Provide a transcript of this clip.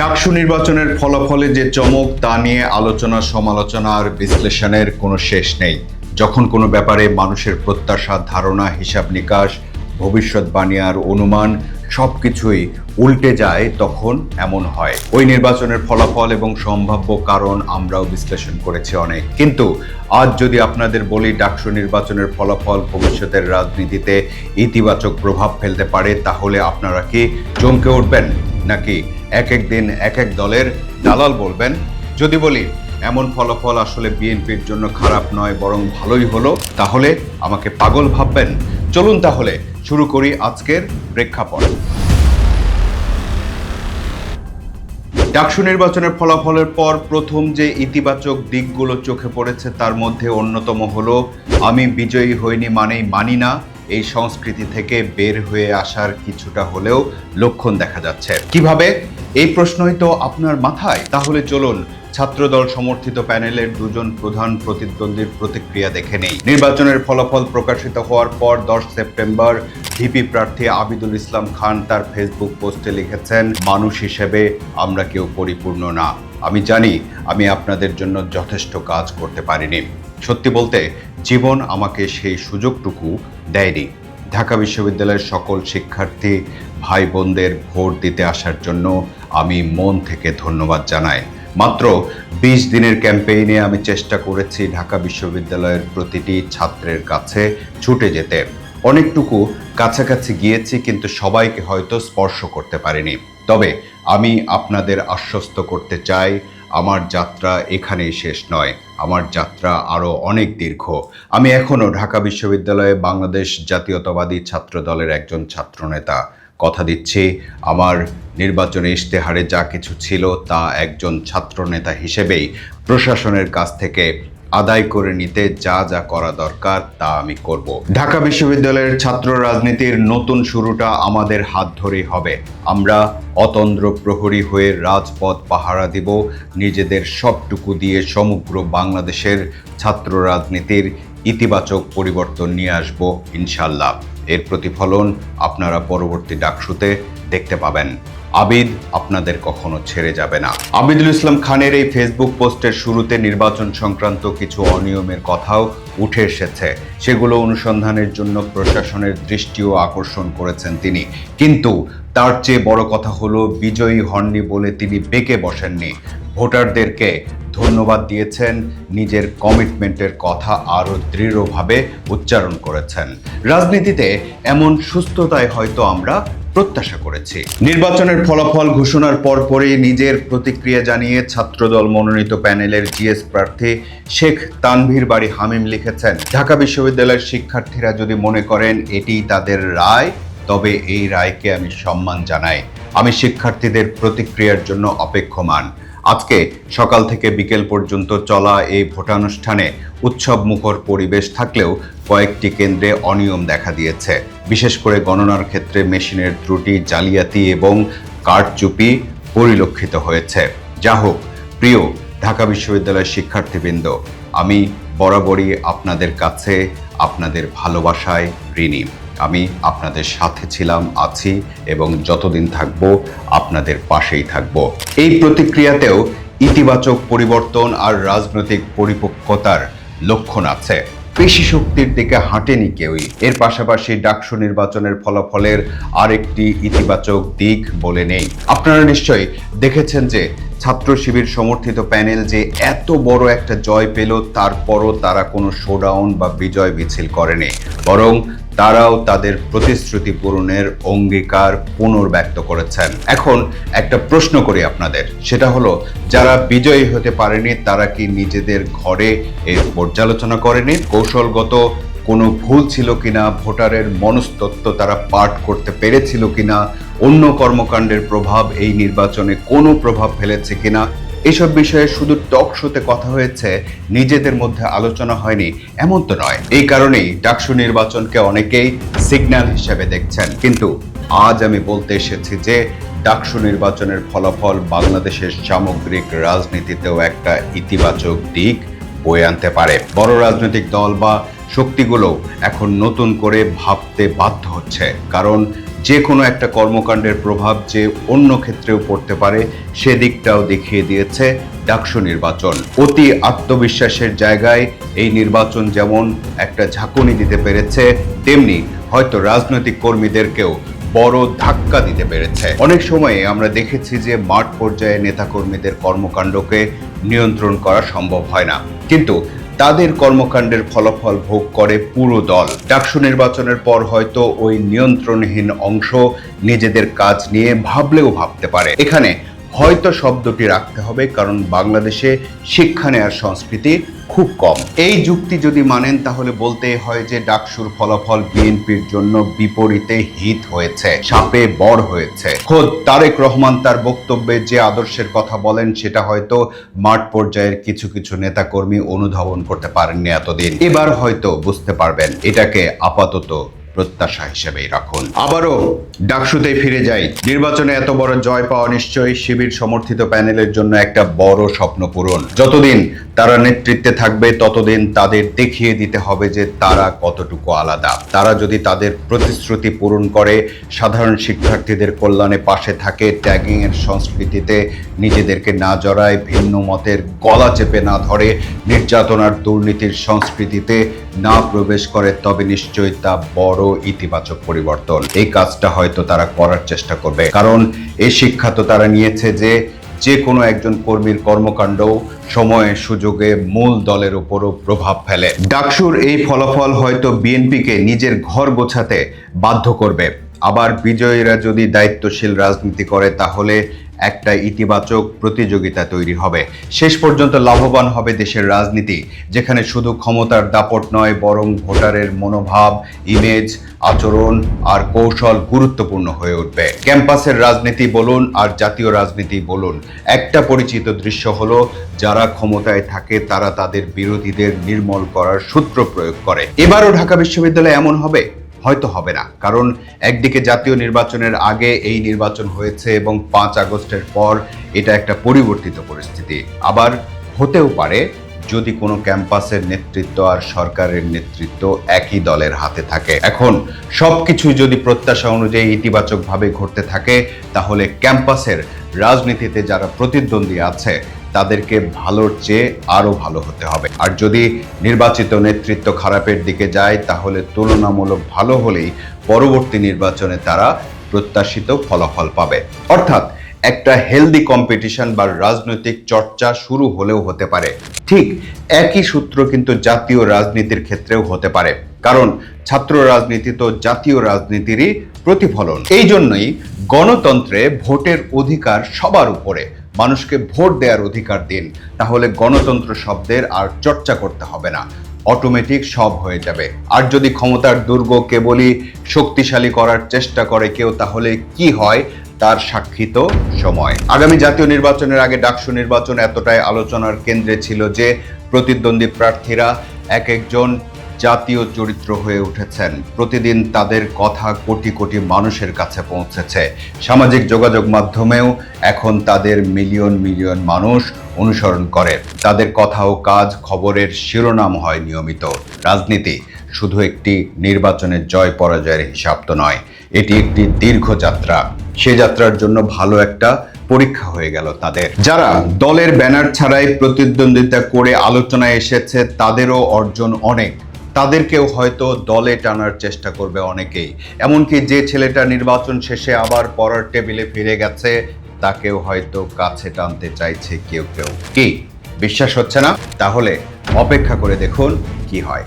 ডাকসু নির্বাচনের ফলাফলে যে চমক, তা নিয়ে আলোচনা, সমালোচনা আর বিশ্লেষণের কোনো শেষ নেই। যখন কোনো ব্যাপারে মানুষের প্রত্যাশা, ধারণা, হিসাব নিকাশ ভবিষ্যৎবাণী আর অনুমান সব কিছুই উল্টে যায়, তখন এমন হয়। ওই নির্বাচনের ফলাফল এবং সম্ভাব্য কারণ আমরাও বিশ্লেষণ করেছি অনেক। কিন্তু আজ যদি আপনাদের বলি ডাকসু নির্বাচনের ফলাফল ভবিষ্যতের রাজনীতিতে ইতিবাচক প্রভাব ফেলতে পারে, তাহলে আপনারা কি চমকে উঠবেন? নাকি এক এক দিন, এক এক দলের দালাল বলবেন। যদি বলি, এমন ফলাফল আসলে বিএনপির জন্য খারাপ নয়, বরং ভালোই হলো, তাহলে আমাকে পাগল ভাববেন। চলুন তাহলে শুরু করি আজকের প্রেক্ষাপট। ডাকসু নির্বাচনের ফলাফলের পর প্রথম যে ইতিবাচক দিকগুলো চোখে পড়েছে, তার মধ্যে অন্যতম হলো, আমি বিজয়ী হইনি মানেই মানি না। এই সংস্কৃতি থেকে বের হয়ে আসার কিছুটা হলেও লক্ষণ দেখা যাচ্ছে। কীভাবে? এই প্রশ্নই তো আপনার মাথায়। তাহলে চলুন, ছাত্রদল সমর্থিত প্যানেলের দুজন প্রধান প্রতিদ্বন্দ্বীর প্রতিক্রিয়া দেখে নেই। নির্বাচনের ফলাফল প্রকাশিত হওয়ার পর দশ সেপ্টেম্বর, ভিপি প্রার্থী আবিদুল ইসলাম খান তার ফেসবুক পোস্টে লিখেছেন, মানুষ হিসেবে আমরা কেউ পরিপূর্ণ না। আমি জানি, আমি আপনাদের জন্য যথেষ্ট কাজ করতে পারিনি। সত্যি বলতে, জীবন আমাকে সেই সুযোগটুকু দেয়নি। ঢাকা বিশ্ববিদ্যালয়ের সকল শিক্ষার্থী ভাই বোনদের ভোট দিতে আসার জন্য আমি মন থেকে ধন্যবাদ জানাই। মাত্র বিশ দিনের ক্যাম্পেইনে আমি চেষ্টা করেছি ঢাকা বিশ্ববিদ্যালয়ের প্রতিটি ছাত্রের কাছে ছুটে যেতে। অনেকটুকু কাছাকাছি গিয়েছি কিন্তু সবাইকে হয়তো স্পর্শ করতে পারিনি। তবে আমি আপনাদের আশ্বস্ত করতে চাই আমার যাত্রা এখানেই শেষ নয়। আমার যাত্রা আরও অনেক দীর্ঘ। আমি এখনও ঢাকা বিশ্ববিদ্যালয়ে বাংলাদেশ জাতীয়তাবাদী ছাত্র দলের একজন ছাত্রনেতা কথা দিচ্ছি, আমার নির্বাচনে ইশতেহারে যা কিছু ছিল তা একজন ছাত্রনেতা হিসেবেই প্রশাসনের কাছ থেকে আদায় করে নিতে যা যা করা দরকার তা আমি করব। ঢাকা বিশ্ববিদ্যালয়ের ছাত্র রাজনীতির নতুন শুরুটা আমাদের হাত ধরেই হবে। আমরা অতন্দ্র প্রহরী হয়ে রাজপথ পাহারা দিব, নিজেদের সবটুকু দিয়ে সমগ্র বাংলাদেশের ছাত্র রাজনীতির ইতিবাচক পরিবর্তন নিয়ে আসব ইনশাল্লাহ। এর প্রতিফলন আপনারা পরবর্তী ডাকসুতে দেখতে পাবেন। আবিদ আপনাদের কখনো ছেড়ে যাবে না। আবিদুল ইসলাম খানের এই ফেসবুক পোস্টের শুরুতে নির্বাচন সংক্রান্ত কিছু অনিয়মের কথাও উঠে এসেছে। সেগুলো অনুসন্ধানের জন্য প্রশাসনের দৃষ্টিও আকর্ষণ করেছেন তিনি। কিন্তু তার চেয়ে বড় কথা হলো, বিজয়ী হননি বলে তিনি বেঁকে বসেননি। ভোটারদেরকে ধন্যবাদ দিয়েছেন, নিজের কমিটমেন্টের কথা আরও দৃঢ়ভাবে উচ্চারণ করেছেন। রাজনীতিতে এমন সুস্থতায় হয়তো আমরা প্রত্যাশা করেছি। নির্বাচনের ফলাফল ঘোষণার পরপরই নিজের প্রতিক্রিয়া জানিয়ে ছাত্রদল মনোনীত প্যানেলের জিএস প্রার্থী শেখ তানভীর বাড়ি হামিম লিখেছেন, ঢাকা বিশ্ববিদ্যালয়ের শিক্ষার্থীরা যদি মনে করেন এটি তাদের রায়, তবে এই রায়কে আমি সম্মান জানাই। আমি শিক্ষার্থীদের প্রতিক্রিয়ার জন্য অপেক্ষমান। আজকে সকাল থেকে বিকেল পর্যন্ত চলা এই ভোটানুষ্ঠানে উৎসব মুখর পরিবেশ থাকলেও কয়েকটি কেন্দ্রে অনিয়ম দেখা দিয়েছে। বিশেষ করে গণনার ক্ষেত্রে মেশিনের ত্রুটি, জালিয়াতি এবং কারচুপি পরিলক্ষিত হয়েছে। যা হোক, প্রিয় ঢাকা বিশ্ববিদ্যালয়ের শিক্ষার্থীবৃন্দ, আমি বরাবরই আপনাদের কাছে, আপনাদের ভালোবাসায় ঋণী। আমি আপনাদের সাথে ছিলাম, আছি এবং যতদিন থাকব আপনাদের পাশেই থাকব। এই প্রতিক্রিয়াতেও ইতিবাচক পরিবর্তন আর রাজনৈতিক পরিপক্কতার লক্ষণ আছে। পেশি শক্তির দিকে হাঁটেনি কেউই। এর পাশাপাশি ডাকসু নির্বাচনের ফলাফলের আরেকটি ইতিবাচক দিক বলে নেই। আপনারা নিশ্চয়ই দেখেছেন যে ছাত্র শিবির সমর্থিত প্যানেল যে এত বড় একটা জয় পেল, তারপরও তারা কোনো শোডাউন বা বিজয় মিছিল করেনি। বরং তারাও তাদের প্রতিশ্রুতি পূরণের অঙ্গীকার পুনর্ব্যক্ত করেছেন। এখন একটা প্রশ্ন করি আপনাদের, সেটা হলো, যারা বিজয়ী হতে পারেনি, তারা কি নিজেদের ঘরে এর পর্যালোচনা করেনি? কৌশলগত কোনো ভুল ছিল কিনা, ভোটারের মনস্তত্ত্ব তারা পাঠ করতে পেরেছিল কিনা, অন্য কর্মকাণ্ডের প্রভাব এই নির্বাচনে কোনো প্রভাব ফেলেছে কিনা, এসব বিষয়ে শুধু টক শোতে কথা হয়েছে, নিজেদের মধ্যে আলোচনা হয়নি, এমন তো নয়। এই কারণেই ডাকসু নির্বাচনকে অনেকেই সিগন্যাল হিসেবে দেখছেন। কিন্তু আজ আমি বলতে এসেছি যে, ডাকসু নির্বাচনের ফলাফল বাংলাদেশের সামগ্রিক রাজনীতিতেও একটা ইতিবাচক দিক বয়ে আনতে পারে। বড় রাজনৈতিক দল বা শক্তিগুলো এখন নতুন করে ভাবতে বাধ্য হচ্ছে। কারণ যে কোনো একটা কর্মকাণ্ডের প্রভাব যে অন্য ক্ষেত্রেও পড়তে পারে, সেদিকটাও দেখিয়ে দিয়েছে ডাকসু নির্বাচন। অতি আত্মবিশ্বাসের জায়গায় এই নির্বাচন যেমন একটা ঝাঁকুনি দিতে পেরেছে, তেমনি হয়তো রাজনৈতিক কর্মীদেরকেও বড় ধাক্কা দিতে পেরেছে। অনেক সময়ে আমরা দেখেছি যে মাঠ পর্যায়ে নেতাকর্মীদের কর্মকাণ্ডকে নিয়ন্ত্রণ করা সম্ভব হয় না। কিন্তু তাদের কর্মকাণ্ডের ফলাফল ভোগ করে পুরো দল। ডাকসু নির্বাচনের পর হয়তো ওই নিয়ন্ত্রণহীন অংশ নিজেদের কাজ নিয়ে ভাবলেও ভাবতে পারে। এখানে হয়তো শব্দটি রাখতে হবে, কারণ বাংলাদেশে শিক্ষা নেয়ার সংস্কৃতি খুব কম। এই যুক্তি যদি মানেন, তাহলে বলতে হয় যে ডাকসুর ফলাফল বিএনপির জন্য বিপরীতে হিত হয়েছে, সাপে বড় হয়েছে। খোদ তারেক রহমান তার বক্তব্যে যে আদর্শের কথা বলেন, সেটা হয়তো মাঠ পর্যায়ের কিছু কিছু নেতাকর্মী অনুধাবন করতে পারেননি এতদিন। এবার হয়তো বুঝতে পারবেন, এটাকে আপাতত প্রত্যাশা হিসেবেই রাখুন। আবারও ডাকসুতে ফিরে যাই। নির্বাচনে এত বড় জয় পাওয়া নিশ্চয়ই শিবির সমর্থিত প্যানেলের জন্য একটা বড় স্বপ্ন পূরণ। যতদিন তারা নেতৃত্বে থাকবে, ততদিন তাদের দেখিয়ে দিতে হবে যে তারা কতটুকু আলাদা। তারা যদি তাদের প্রতিশ্রুতি পূরণ করে, সাধারণ শিক্ষার্থীদের কল্যাণে পাশে থাকে ট্যাগিং এর সংস্কৃতিতে নিজেদেরকে না জড়ায়, ভিন্ন মতের গলা চেপে না ধরে নির্যাতনার দুর্নীতির সংস্কৃতিতে না প্রবেশ করে, তবে নিশ্চয়ই তা বড় ইতিবাচক পরিবর্তন। এই কাজটা হয়তো তারা করার চেষ্টা করবে। কারণ এই শিক্ষা তো তারা নিয়েছে যে যে কোনো একজন কর্মীর কর্মকাণ্ড সময়ে সুযোগে মূল দলের উপরও প্রভাব ফেলে। ডাকসুর এই ফলাফল হয়তো বিএনপিকে নিজের ঘর গোছাতে বাধ্য করবে। আবার বিজয়ীরা যদি দায়িত্বশীল রাজনীতি করে, তাহলে একটা ইতিবাচক প্রতিযোগিতা তৈরি হবে। শেষ পর্যন্ত লাভবান হবে দেশের রাজনীতি, যেখানে শুধু ক্ষমতার দাপট নয়, বরং ভোটারের মনোভাব ইমেজ আচরণ আর কৌশল গুরুত্বপূর্ণ হয়ে উঠবে। ক্যাম্পাসের রাজনীতি বলুন আর জাতীয় রাজনীতি বলুন, একটা পরিচিত দৃশ্য হলো, যারা ক্ষমতায় থাকে তারা তাদের বিরোধীদের নির্মল করার সূত্র প্রয়োগ করে। এবারও ঢাকা বিশ্ববিদ্যালয় এমন হবে? হয়তো হবে না। কারণ একদিকে জাতীয় নির্বাচনের আগে এই নির্বাচন হয়েছে এবং পাঁচ আগস্টের পর এটা একটা পরিবর্তিত পরিস্থিতি। আবার হতেও পারে যদি কোনো ক্যাম্পাসের নেতৃত্ব আর সরকারের নেতৃত্ব একই দলের হাতে থাকে। এখন সব সবকিছু যদি প্রত্যাশা অনুযায়ী ইতিবাচকভাবে ঘটতে থাকে, তাহলে ক্যাম্পাসের রাজনীতিতে যারা প্রতিদ্বন্দ্বী আছে তাদেরকে ভালোর চেয়ে আরও ভালো হতে হবে। আর যদি নির্বাচিত নেতৃত্ব খারাপের দিকে যায়, তাহলে তুলনামূলক ভালো হলেই পরবর্তী নির্বাচনে তারা প্রত্যাশিত ফলাফল পাবে। অর্থাৎ একটা হেলদি কম্পিটিশন বা রাজনৈতিক চর্চা শুরু হলেও হতে পারে। ঠিক একই সূত্র কিন্তু জাতীয় রাজনীতির ক্ষেত্রেও হতে পারে। কারণ ছাত্র রাজনীতি তো জাতীয় রাজনীতিরই প্রতিফলন। এই জন্যই গণতন্ত্রে ভোটের অধিকার সবার উপরে। মানুষকে ভোট দেওয়ার অধিকার দিন, তাহলে গণতন্ত্র শব্দের আর চর্চা করতে হবে না। অটোমেটিক সব হয়ে যাবে। আর যদি ক্ষমতার দুর্গ কেবলই শক্তিশালী করার চেষ্টা করে কেউ, তাহলে কি হয়? তার সাক্ষী তো সময়। আগামী জাতীয় নির্বাচনের আগে ডাকসু নির্বাচন এতটাই আলোচনার কেন্দ্রে ছিল যে, প্রতিদ্বন্দ্বী প্রার্থীরা এক একজন জাতীয় চরিত্র হয়ে উঠেছেন। প্রতিদিন তাদের কথা কোটি কোটি মানুষের কাছে পৌঁছেছে। সামাজিক যোগাযোগ মাধ্যমেও এখন তাদের মিলিয়ন মিলিয়ন মানুষ অনুসরণ করে। তাদের কথা ও কাজ খবরের শিরোনাম হয় নিয়মিত। রাজনীতি শুধু একটি নির্বাচনের জয় পরাজয়ের হিসাব তো নয়, এটি একটি দীর্ঘ যাত্রা। সে যাত্রার জন্য ভালো একটা পরীক্ষা হয়ে গেল তাদের। যারা দলের ব্যানার ছাড়াই প্রতিদ্বন্দ্বিতা করে আলোচনায় এসেছে, তাদেরও অর্জন অনেক। তাদেরকেও হয়তো দলে টানার চেষ্টা করবে অনেকেই। এমনকি যে ছেলেটা নির্বাচন শেষে আবার পড়ার টেবিলে ফিরে গেছে, তাকেও হয়তো কাছে টানতে চাইছে কেউ কেউ। কি? বিশ্বাস হচ্ছে না? তাহলে অপেক্ষা করে দেখুন কি হয়।